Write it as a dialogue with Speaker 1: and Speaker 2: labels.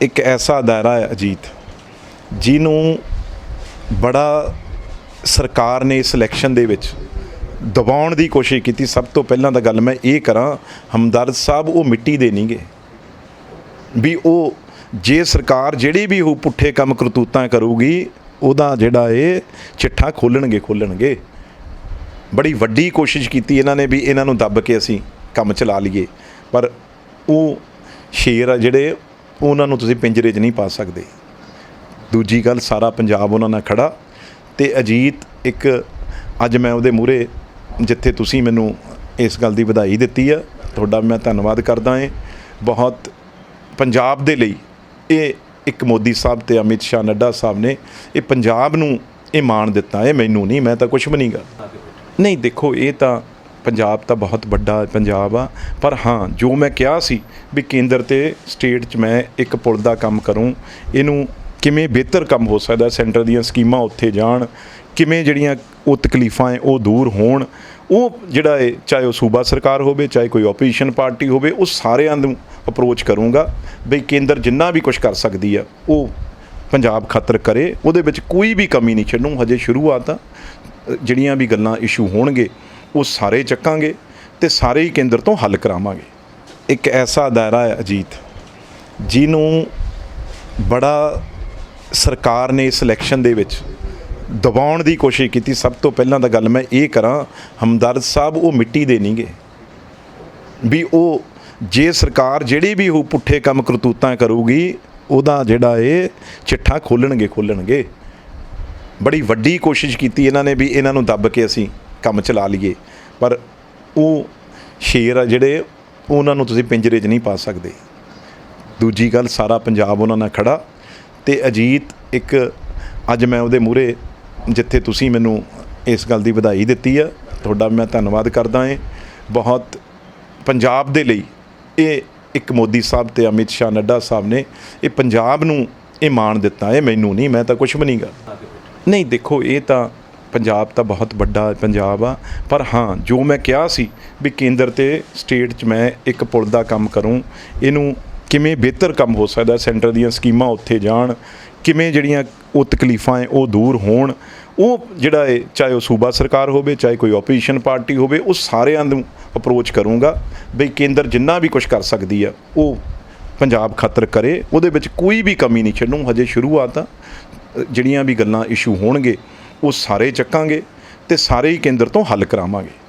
Speaker 1: ਇੱਕ ਐਸਾ ਦਾਇਰਾ ਹੈ ਅਜੀਤ, ਜਿਹਨੂੰ ਬੜਾ ਸਰਕਾਰ ਨੇ ਇਸ ਇਲੈਕਸ਼ਨ ਦੇ ਵਿੱਚ ਦਬਾਉਣ ਦੀ ਕੋਸ਼ਿਸ਼ ਕੀਤੀ। ਸਭ ਤੋਂ ਪਹਿਲਾਂ ਤਾਂ ਗੱਲ ਮੈਂ ਇਹ ਕਰਾਂ, ਹਮਦਰਦ ਸਾਹਿਬ ਉਹ ਮਿੱਟੀ ਦੇ ਨਹੀਂਗੇ ਵੀ ਉਹ ਜੇ ਸਰਕਾਰ ਜਿਹੜੀ ਵੀ ਉਹ ਪੁੱਠੇ ਕੰਮ ਕਰਤੂਤਾਂ ਕਰੂਗੀ, ਉਹਦਾ ਜਿਹੜਾ ਇਹ ਚਿੱਠਾ ਖੋਲਣਗੇ ਖੋਲਣਗੇ। ਬੜੀ ਵੱਡੀ ਕੋਸ਼ਿਸ਼ ਕੀਤੀ ਇਹਨਾਂ ਨੇ ਵੀ ਇਹਨਾਂ ਨੂੰ ਦੱਬ ਕੇ ਅਸੀਂ ਕੰਮ ਚਲਾ ਲਈਏ। ਪਰ ਉਹ ਸ਼ੇਰ ਆ ਜਿਹੜੇ ਉਹਨਾਂ ਨੂੰ ਤੁਸੀਂ ਪਿੰਜਰੇ 'ਚ ਨਹੀਂ ਪਾ ਸਕਦੇ। ਦੂਜੀ ਗੱਲ, ਸਾਰਾ ਪੰਜਾਬ ਉਹਨਾਂ ਨਾਲ ਖੜਾ ਤੇ ਅਜੀਤ ਇੱਕ, ਅੱਜ ਮੈਂ ਉਹਦੇ ਮੂਹਰੇ ਜਿੱਥੇ ਤੁਸੀਂ ਮੈਨੂੰ ਇਸ ਗੱਲ ਦੀ ਵਧਾਈ ਦਿੱਤੀ ਆ, ਤੁਹਾਡਾ ਮੈਂ ਧੰਨਵਾਦ ਕਰਦਾ ਏ। ਬਹੁਤ ਪੰਜਾਬ ਦੇ ਲਈ ਇਹ ਇੱਕ ਮੋਦੀ ਸਾਹਿਬ ਤੇ ਅਮਿਤ ਸ਼ਾਹ ਨੱਡਾ ਸਾਹਿਬ ਨੇ ਇਹ ਪੰਜਾਬ ਨੂੰ ਇਹ ਮਾਣ ਦਿੱਤਾ ਹੈ ਮੈਨੂੰ ਨਹੀਂ, ਮੈਂ ਤਾਂ ਕੁਝ ਵੀ ਨਹੀਂਗਾ ਨਹੀਂ, ਦੇਖੋ, ਇਹ ਤਾਂ ਪੰਜਾਬ ਤਾਂ ਬਹੁਤ ਵੱਡਾ ਪੰਜਾਬ ਆ, ਪਰ ਹਾਂ, ਜੋ ਮੈਂ ਕਿਹਾ ਸੀ ਵੀ ਕੇਂਦਰ ਤੇ ਸਟੇਟ 'ਚ ਮੈਂ ਇੱਕ ਪੁਲ ਦਾ ਕੰਮ ਕਰੂੰ, ਇਹਨੂੰ ਕਿਵੇਂ ਬਿਹਤਰ ਕੰਮ ਹੋ ਸਕਦਾ, ਸੈਂਟਰ ਦੀਆਂ ਸਕੀਮਾਂ ਉੱਥੇ ਜਾਣ, ਕਿਵੇਂ ਜਿਹੜੀਆਂ ਉਹ ਤਕਲੀਫਾਂ ਹੈ, ਉਹ ਦੂਰ ਹੋਣ, ਉਹ ਜਿਹੜਾ ਹੈ ਚਾਹੇ ਉਹ ਸੂਬਾ ਸਰਕਾਰ ਹੋਵੇ, ਚਾਹੇ ਕੋਈ ਆਪੋਜੀਸ਼ਨ ਪਾਰਟੀ ਹੋਵੇ, ਉਹ ਸਾਰਿਆਂ ਨੂੰ ਅਪਰੋਚ ਕਰੂੰਗਾ ਬਈ ਕੇਂਦਰ ਜਿੰਨਾ ਵੀ ਕੁਝ ਕਰ ਸਕਦੀ ਆ, ਉਹ ਪੰਜਾਬ ਖਾਤਰ ਕਰੇ, ਉਹਦੇ ਵਿੱਚ ਕੋਈ ਵੀ ਕਮੀ ਨਹੀਂ ਛੱਡੂ, ਹਜੇ ਸ਼ੁਰੂਆਤ ਆ ਜਿਹੜੀਆਂ ਵੀ ਗੱਲਾਂ ਇਸ਼ੂ ਹੋਣਗੇ ਉਹ ਸਾਰੇ ਚੱਕਾਂਗੇ ਤੇ ਸਾਰੇ ਹੀ ਕੇਂਦਰ ਤੋਂ ਹੱਲ ਕਰਾਵਾਂਗੇ। ਇੱਕ ਐਸਾ ਦਾਇਰਾ ਹੈ ਅਜੀਤ, ਜਿਹਨੂੰ ਬੜਾ ਸਰਕਾਰ ਨੇ ਇਸ ਇਲੈਕਸ਼ਨ ਦੇ ਵਿੱਚ ਦਬਾਉਣ ਦੀ ਕੋਸ਼ਿਸ਼ ਕੀਤੀ। ਸਭ ਤੋਂ ਪਹਿਲਾਂ ਤਾਂ ਗੱਲ ਮੈਂ ਇਹ ਕਰਾਂ, ਹਮਦਰਦ ਸਾਹਿਬ ਉਹ ਮਿੱਟੀ ਦੇ ਨਹੀਂਗੇ। ਵੀ ਉਹ ਜੇ ਸਰਕਾਰ ਜਿਹੜੀ ਵੀ ਉਹ ਪੁੱਠੇ ਕੰਮ ਕਰਤੂਤਾਂ ਕਰੂਗੀ, ਉਹਦਾ ਜਿਹੜਾ ਇਹ ਚਿੱਠਾ ਖੋਲਣਗੇ ਖੋਲਣਗੇ। ਬੜੀ ਵੱਡੀ ਕੋਸ਼ਿਸ਼ ਕੀਤੀ ਇਹਨਾਂ ਨੇ ਵੀ ਇਹਨਾਂ ਨੂੰ ਦੱਬ ਕੇ ਅਸੀਂ। ਕੰਮ ਚਲਾ ਲਈਏ। ਪਰ ਉਹ ਸ਼ੇਰ ਆ ਜਿਹੜੇ ਉਹਨਾਂ ਨੂੰ ਤੁਸੀਂ ਪਿੰਜਰੇ 'ਚ ਨਹੀਂ ਪਾ ਸਕਦੇ। ਦੂਜੀ ਗੱਲ, ਸਾਰਾ ਪੰਜਾਬ ਉਹਨਾਂ ਨਾਲ ਖੜਾ ਤੇ ਅਜੀਤ ਇੱਕ, ਅੱਜ ਮੈਂ ਉਹਦੇ ਮੂਹਰੇ ਜਿੱਥੇ ਤੁਸੀਂ ਮੈਨੂੰ ਇਸ ਗੱਲ ਦੀ ਵਧਾਈ ਦਿੱਤੀ ਆ, ਤੁਹਾਡਾ ਮੈਂ ਧੰਨਵਾਦ ਕਰਦਾ ਹਾਂ ਬਹੁਤ ਪੰਜਾਬ ਦੇ ਲਈ ਇਹ ਇੱਕ ਮੋਦੀ ਸਾਹਿਬ ਤੇ ਅਮਿਤ ਸ਼ਾਹ ਨੱਡਾ ਸਾਹਿਬ ਨੇ ਇਹ ਪੰਜਾਬ ਨੂੰ ਇਹ ਮਾਣ ਦਿੱਤਾ ਹੈ ਮੈਨੂੰ ਨਹੀਂ, ਮੈਂ ਤਾਂ ਕੁਝ ਵੀ ਨਹੀਂਗਾ ਨਹੀਂ, ਦੇਖੋ, ਇਹ ਤਾਂ ਪੰਜਾਬ ਤਾਂ ਬਹੁਤ ਵੱਡਾ ਪੰਜਾਬ ਆ। ਪਰ ਹਾਂ, ਜੋ ਮੈਂ ਕਿਹਾ ਸੀ ਵੀ ਕੇਂਦਰ ਤੇ ਸਟੇਟ 'ਚ ਮੈਂ ਇੱਕ ਪੁਲ ਦਾ ਕੰਮ ਕਰੂੰ, ਇਹਨੂੰ ਕਿਵੇਂ ਬਿਹਤਰ ਕੰਮ ਹੋ ਸਕਦਾ, ਸੈਂਟਰ ਦੀਆਂ ਸਕੀਮਾਂ ਉੱਥੇ ਜਾਣ, ਕਿਵੇਂ ਜਿਹੜੀਆਂ ਉਹ ਤਕਲੀਫਾਂ ਹੈ ਉਹ ਦੂਰ ਹੋਣ, ਉਹ ਜਿਹੜਾ ਹੈ ਚਾਹੇ ਉਹ ਸੂਬਾ ਸਰਕਾਰ ਹੋਵੇ, ਚਾਹੇ ਕੋਈ ਆਪੋਜੀਸ਼ਨ ਪਾਰਟੀ ਹੋਵੇ, ਉਹ ਸਾਰਿਆਂ ਨੂੰ ਅਪਰੋਚ ਕਰੂੰਗਾ ਬਈ ਕੇਂਦਰ ਜਿੰਨਾ ਵੀ ਕੁਝ ਕਰ ਸਕਦੀ ਆ, ਉਹ ਪੰਜਾਬ ਖਾਤਰ ਕਰੇ, ਉਹਦੇ ਵਿੱਚ ਕੋਈ ਵੀ ਕਮੀ ਨਹੀਂ ਛੱਡੂ, ਹਜੇ ਸ਼ੁਰੂਆਤ ਆ ਜਿਹੜੀਆਂ ਵੀ ਗੱਲਾਂ ਇਸ਼ੂ ਹੋਣਗੇ ਉਹ ਸਾਰੇ ਚੱਕਾਂਗੇ ਤੇ ਸਾਰੇ ਹੀ ਕੇਂਦਰ ਤੋਂ ਹੱਲ ਕਰਾਵਾਂਗੇ।